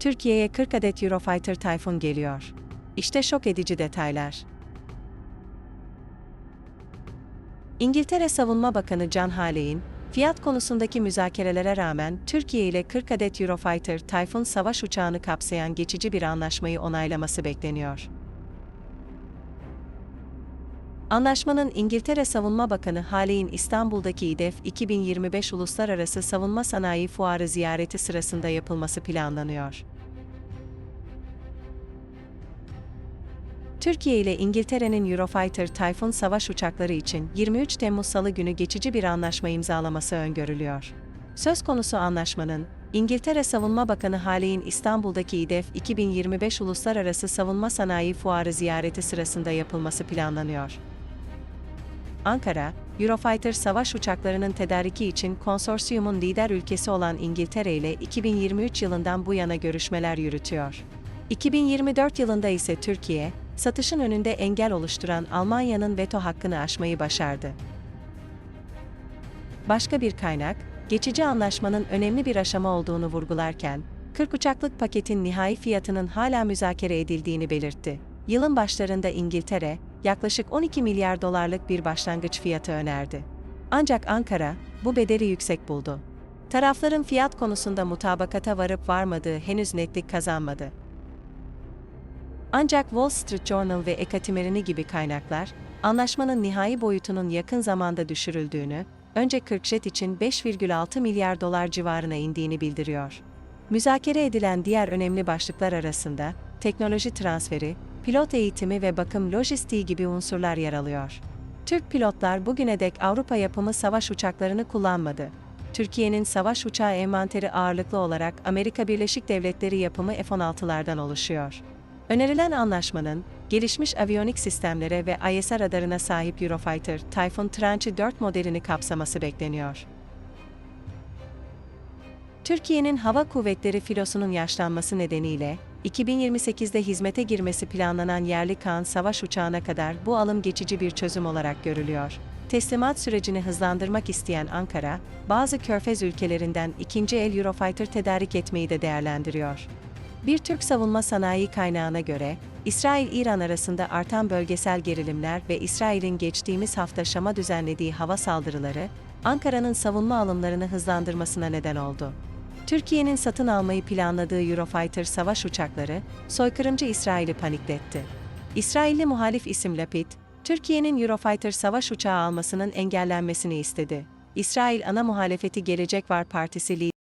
Türkiye'ye 40 adet Eurofighter Typhoon geliyor. İşte şok edici detaylar. İngiltere Savunma Bakanı John Haley'in, fiyat konusundaki müzakerelere rağmen Türkiye ile 40 adet Eurofighter Typhoon savaş uçağını kapsayan geçici bir anlaşmayı onaylaması bekleniyor. Anlaşmanın İngiltere Savunma Bakanı Haley'in İstanbul'daki İDEF 2025 Uluslararası Savunma Sanayi Fuarı ziyareti sırasında yapılması planlanıyor. Türkiye ile İngiltere'nin Eurofighter Typhoon savaş uçakları için 23 Temmuz Salı günü geçici bir anlaşma imzalaması öngörülüyor. Söz konusu anlaşmanın, İngiltere Savunma Bakanı Haley'in İstanbul'daki İDEF 2025 Uluslararası Savunma Sanayi Fuarı ziyareti sırasında yapılması planlanıyor. Ankara, Eurofighter savaş uçaklarının tedariki için konsorsiyumun lider ülkesi olan İngiltere ile 2023 yılından bu yana görüşmeler yürütüyor. 2024 yılında ise Türkiye, satışın önünde engel oluşturan Almanya'nın veto hakkını aşmayı başardı. Başka bir kaynak, geçici anlaşmanın önemli bir aşama olduğunu vurgularken, 40 uçaklık paketin nihai fiyatının hala müzakere edildiğini belirtti. Yılın başlarında İngiltere, yaklaşık 12 milyar dolarlık bir başlangıç fiyatı önerdi. Ancak Ankara, bu bedeli yüksek buldu. Tarafların fiyat konusunda mutabakata varıp varmadığı henüz netlik kazanmadı. Ancak Wall Street Journal ve Ekatimerini gibi kaynaklar, anlaşmanın nihai boyutunun yakın zamanda düşürüldüğünü, önce 40 jet için 5,6 milyar dolar civarına indiğini bildiriyor. Müzakere edilen diğer önemli başlıklar arasında, teknoloji transferi, pilot eğitimi ve bakım lojistiği gibi unsurlar yer alıyor. Türk pilotlar bugüne dek Avrupa yapımı savaş uçaklarını kullanmadı. Türkiye'nin savaş uçağı envanteri ağırlıklı olarak Amerika Birleşik Devletleri yapımı F-16'lardan oluşuyor. Önerilen anlaşmanın, gelişmiş aviyonik sistemlere ve ISR radarına sahip Eurofighter Typhoon Tranche 4 modelini kapsaması bekleniyor. Türkiye'nin hava kuvvetleri filosunun yaşlanması nedeniyle, 2028'de hizmete girmesi planlanan yerli Kaan savaş uçağına kadar bu alım geçici bir çözüm olarak görülüyor. Teslimat sürecini hızlandırmak isteyen Ankara, bazı körfez ülkelerinden ikinci el Eurofighter tedarik etmeyi de değerlendiriyor. Bir Türk savunma sanayi kaynağına göre, İsrail-İran arasında artan bölgesel gerilimler ve İsrail'in geçtiğimiz hafta Şam'a düzenlediği hava saldırıları, Ankara'nın savunma alımlarını hızlandırmasına neden oldu. Türkiye'nin satın almayı planladığı Eurofighter savaş uçakları, soykırımcı İsrail'i panikletti. İsrailli muhalif isim Lapid, Türkiye'nin Eurofighter savaş uçağı almasının engellenmesini istedi. İsrail ana muhalefeti Gelecek Var Partisi lideri